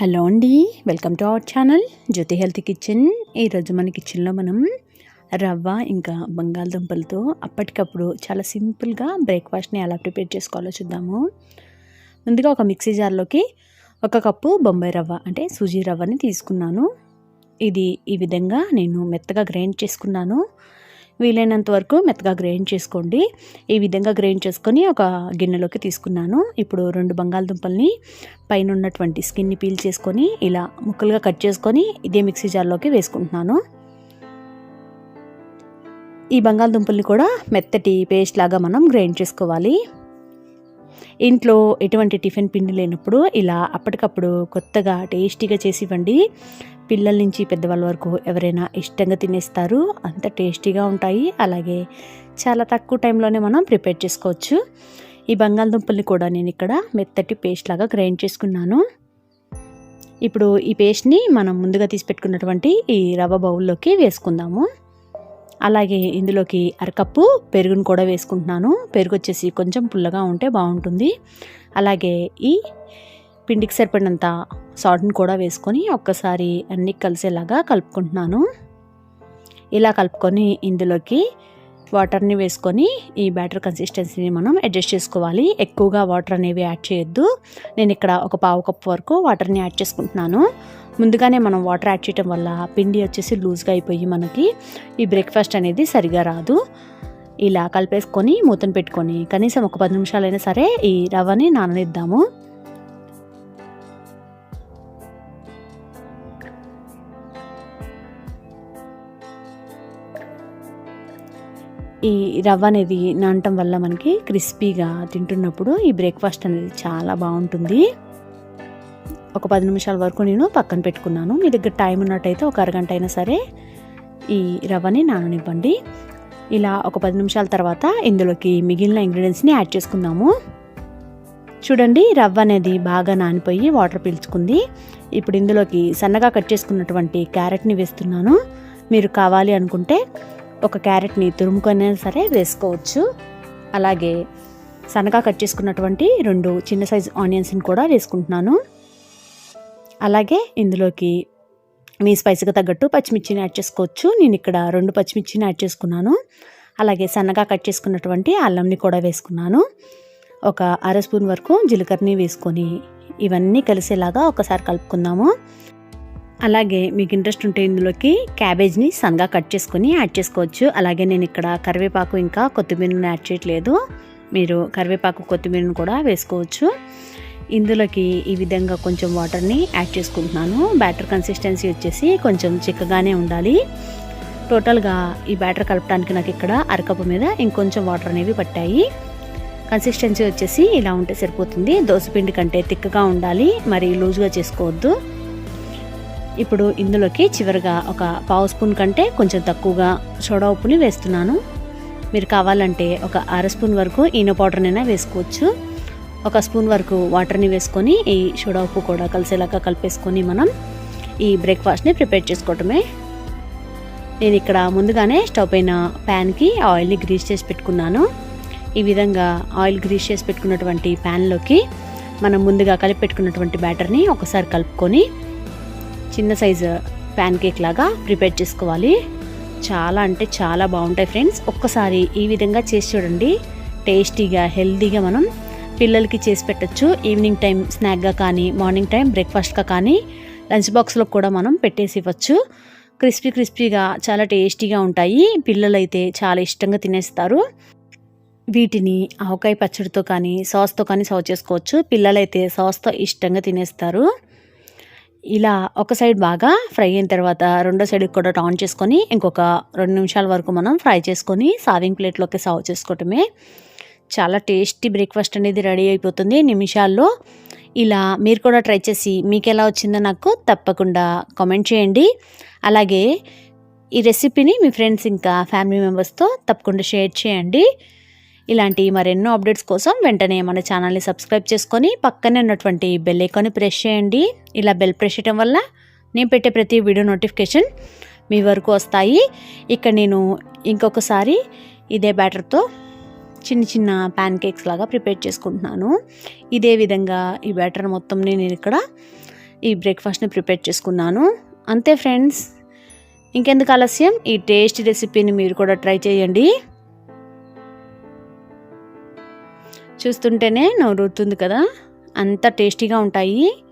Hello అండి welcome to our channel Jyothi health kitchen. ఈరోజు మన కిచెన్లో మనం రవ్వ ఇంకా బంగాళదుంపలతో అప్పటికప్పుడు చాలా సింపుల్గా బ్రేక్ఫాస్ట్ని ఎలా ప్రిపేర్ చేసుకోవాలో చూద్దాము. ముందుగా ఒక మిక్సీ జార్లోకి ఒక కప్పు బొంబాయి రవ్వ అంటే సూజీ రవ్వని తీసుకున్నాను. ఇది ఈ విధంగా నేను మెత్తగా గ్రైండ్ చేసుకున్నాను. వీలైనంత వరకు మెత్తగా గ్రైండ్ చేసుకోండి. ఈ విధంగా గ్రైండ్ చేసుకొని ఒక గిన్నెలోకి తీసుకున్నాను. ఇప్పుడు రెండు బంగాళదుంపల్ని పైన ఉన్నటువంటి స్కిన్ని పీల్ చేసుకొని ఇలా ముక్కలుగా కట్ చేసుకొని ఇదే మిక్సీ జార్లోకి వేసుకుంటున్నాను. ఈ బంగాళదుంపల్ని కూడా మెత్తటి పేస్ట్ లాగా మనం గ్రైండ్ చేసుకోవాలి. ఇంట్లో ఎటువంటి టిఫిన్ పిండి లేనప్పుడు ఇలా అప్పటికప్పుడు కొత్తగా టేస్టీగా చేసి ఇవ్వండి పిల్లల నుంచి పెద్దవాళ్ళ వరకు ఎవరైనా ఇష్టంగా తినేస్తారు. అంత టేస్టీగా ఉంటాయి. అలాగే చాలా తక్కువ టైంలోనే మనం ప్రిపేర్ చేసుకోవచ్చు. ఈ బంగాళదుంపల్ని కూడా నేను ఇక్కడ మెత్తటి పేస్ట్ లాగా గ్రైండ్ చేసుకున్నాను. ఇప్పుడు ఈ పేస్ట్ని మనం ముందుగా తీసి పెట్టుకున్నటువంటి ఈ రవ్వ బౌల్లోకి వేసుకుందాము. అలాగే ఇందులోకి అరకప్పు పెరుగును కూడా వేసుకుంటున్నాను. పెరుగు వచ్చేసి కొంచెం పుల్లగా ఉంటే బాగుంటుంది. అలాగే ఈ పిండికి సరిపడినంత సాల్ట్ని కూడా వేసుకొని ఒక్కసారి అన్నీ కలిసేలాగా కలుపుకుంటున్నాను. ఇలా కలుపుకొని ఇందులోకి వాటర్ని వేసుకొని ఈ బ్యాటర్ కన్సిస్టెన్సీని మనం అడ్జస్ట్ చేసుకోవాలి. ఎక్కువగా వాటర్ అనేవి యాడ్ చేయొద్దు. నేను ఇక్కడ ఒక పావు కప్పు వరకు వాటర్ని యాడ్ చేసుకుంటున్నాను. ముందుగానే మనం వాటర్ యాడ్ చేయడం వల్ల పిండి వచ్చేసి లూజ్గా అయిపోయి మనకి ఈ బ్రేక్ఫాస్ట్ అనేది సరిగా రాదు. ఇలా కలిపేసుకొని మూతను పెట్టుకొని కనీసం ఒక పది నిమిషాలైనా సరే ఈ రవ్వని నాననిద్దాము. ఈ రవ్వ అనేది నానటం వల్ల మనకి క్రిస్పీగా తింటున్నప్పుడు ఈ బ్రేక్ఫాస్ట్ అనేది చాలా బాగుంటుంది. ఒక పది నిమిషాల వరకు నేను పక్కన పెట్టుకున్నాను. మీ దగ్గర టైం ఉన్నట్టయితే ఒక అరగంట అయినా సరే ఈ రవ్వని నాననివ్వండి. ఇలా ఒక పది నిమిషాల తర్వాత ఇందులోకి మిగిలిన ఇంగ్రీడియంట్స్ని యాడ్ చేసుకుందాము. చూడండి రవ్వ అనేది బాగా నానిపోయి వాటర్ పీల్చుకుంది. ఇప్పుడు ఇందులోకి సన్నగా కట్ చేసుకున్నటువంటి క్యారెట్ని వేస్తున్నాను. మీరు కావాలి అనుకుంటే ఒక క్యారెట్ని తురుముకొని సరే వేసుకోవచ్చు. అలాగే సన్నగా కట్ చేసుకున్నటువంటి రెండు చిన్న సైజు ఆనియన్స్ని కూడా వేసుకుంటున్నాను. అలాగే ఇందులోకి మీ స్పైసీగా తగ్గట్టు పచ్చిమిర్చిని యాడ్ చేసుకోవచ్చు. నేను ఇక్కడ రెండు పచ్చిమిర్చిని యాడ్ చేసుకున్నాను. అలాగే సన్నగా కట్ చేసుకున్నటువంటి అల్లంని కూడా వేసుకున్నాను. ఒక అర స్పూన్ వరకు జీలకర్రని వేసుకొని ఇవన్నీ కలిసేలాగా ఒకసారి కలుపుకుందాము. అలాగే మీకు ఇంట్రెస్ట్ ఉంటే ఇందులోకి క్యాబేజ్ని సన్గా కట్ చేసుకొని యాడ్ చేసుకోవచ్చు. అలాగే నేను ఇక్కడ కరివేపాకు ఇంకా కొత్తిమీరను యాడ్ చేయట్లేదు. మీరు కరివేపాకు కొత్తిమీరను కూడా వేసుకోవచ్చు. ఇందులోకి ఈ విధంగా కొంచెం వాటర్ని యాడ్ చేసుకుంటున్నాను. బ్యాటర్ కన్సిస్టెన్సీ వచ్చేసి కొంచెం చిక్కగానే ఉండాలి. టోటల్గా ఈ బ్యాటర్ కలపడానికి నాకు ఇక్కడ అరకప్పు మీద ఇంకొంచెం వాటర్ అనేవి పట్టాయి. కన్సిస్టెన్సీ వచ్చేసి ఇలా ఉంటే సరిపోతుంది. దోసపిండి కంటే తిక్కగా ఉండాలి. మరి లూజ్గా చేసుకోవద్దు. ఇప్పుడు ఇందులోకి చివరిగా ఒక పావు స్పూన్ కంటే కొంచెం తక్కువగా సోడా ఉప్పుని వేస్తున్నాను. మీరు కావాలంటే ఒక అర స్పూన్ వరకు ఈనో పౌడర్నైనా వేసుకోవచ్చు. ఒక స్పూన్ వరకు వాటర్ని వేసుకొని ఈ సోడా ఉప్పు కూడా కలిసేలాగా కలిపేసుకొని మనం ఈ బ్రేక్ఫాస్ట్ని ప్రిపేర్ చేసుకోవటమే. నేను ఇక్కడ ముందుగానే స్టవ్ పైన ప్యాన్కి ఆయిల్ని గ్రీస్ చేసి పెట్టుకున్నాను. ఈ విధంగా ఆయిల్ గ్రీస్ చేసి పెట్టుకున్నటువంటి ప్యాన్లోకి మనం ముందుగా కలిపి పెట్టుకున్నటువంటి బ్యాటర్ని ఒకసారి కలుపుకొని చిన్న సైజు ప్యాన్ కేక్ లాగా ప్రిపేర్ చేసుకోవాలి. చాలా అంటే చాలా బాగుంటాయి ఫ్రెండ్స్. ఒక్కసారి ఈ విధంగా చేసి చూడండి. టేస్టీగా హెల్తీగా మనం పిల్లలకి చేసి పెట్టచ్చు. ఈవినింగ్ టైం స్నాక్గా కానీ మార్నింగ్ టైం బ్రేక్ఫాస్ట్గా కానీ లంచ్ బాక్స్లో కూడా మనం పెట్టేసి ఇవ్వచ్చు. క్రిస్పీ క్రిస్పీగా చాలా టేస్టీగా ఉంటాయి. పిల్లలైతే చాలా ఇష్టంగా తినేస్తారు. వీటిని ఆవకాయ పచ్చడితో కానీ సాస్తో కానీ సర్వ్ చేసుకోవచ్చు. పిల్లలైతే సాస్తో ఇష్టంగా తినేస్తారు. ఇలా ఒక సైడ్ బాగా ఫ్రై అయిన తర్వాత రెండో సైడ్కి కూడా టాన్ చేసుకొని ఇంకొక రెండు నిమిషాల వరకు మనం ఫ్రై చేసుకొని సావింగ్ ప్లేట్లోకి సర్వ్ చేసుకోవటమే. చాలా టేస్టీ బ్రేక్ఫాస్ట్ అనేది రెడీ అయిపోతుంది నిమిషాల్లో. ఇలా మీరు కూడా ట్రై చేసి మీకు ఎలా వచ్చిందో నాకు తప్పకుండా కామెంట్ చేయండి. అలాగే ఈ రెసిపీని మీ ఫ్రెండ్స్ ఇంకా ఫ్యామిలీ మెంబర్స్తో తప్పకుండా షేర్ చేయండి. ఇలాంటి మరెన్నో అప్డేట్స్ కోసం వెంటనే మన ఛానల్ని సబ్స్క్రైబ్ చేసుకొని పక్కనే ఉన్నటువంటి బెల్ ఐకాన్ని ప్రెస్ చేయండి. ఇలా బెల్ ప్రెస్ చేయడం వల్ల నేను పెట్టే ప్రతి వీడియో నోటిఫికేషన్ మీ వరకు వస్తాయి. ఇక్కడ నేను ఇంకొకసారి ఇదే బ్యాటర్తో చిన్న చిన్న ప్యాన్ కేక్స్ లాగా ప్రిపేర్ చేసుకుంటున్నాను. ఇదే విధంగా ఈ బ్యాటర్ మొత్తం నేను ఇక్కడ ఈ బ్రేక్ఫాస్ట్ని ప్రిపేర్ చేసుకున్నాను. అంతే ఫ్రెండ్స్ ఇంకెందుకు ఆలస్యం? ఈ టేస్ట్ రెసిపీని మీరు కూడా ట్రై చేయండి. చూస్తుంటేనే నవ్వుతుంది కదా. అంత టేస్టీగా ఉంటాయి.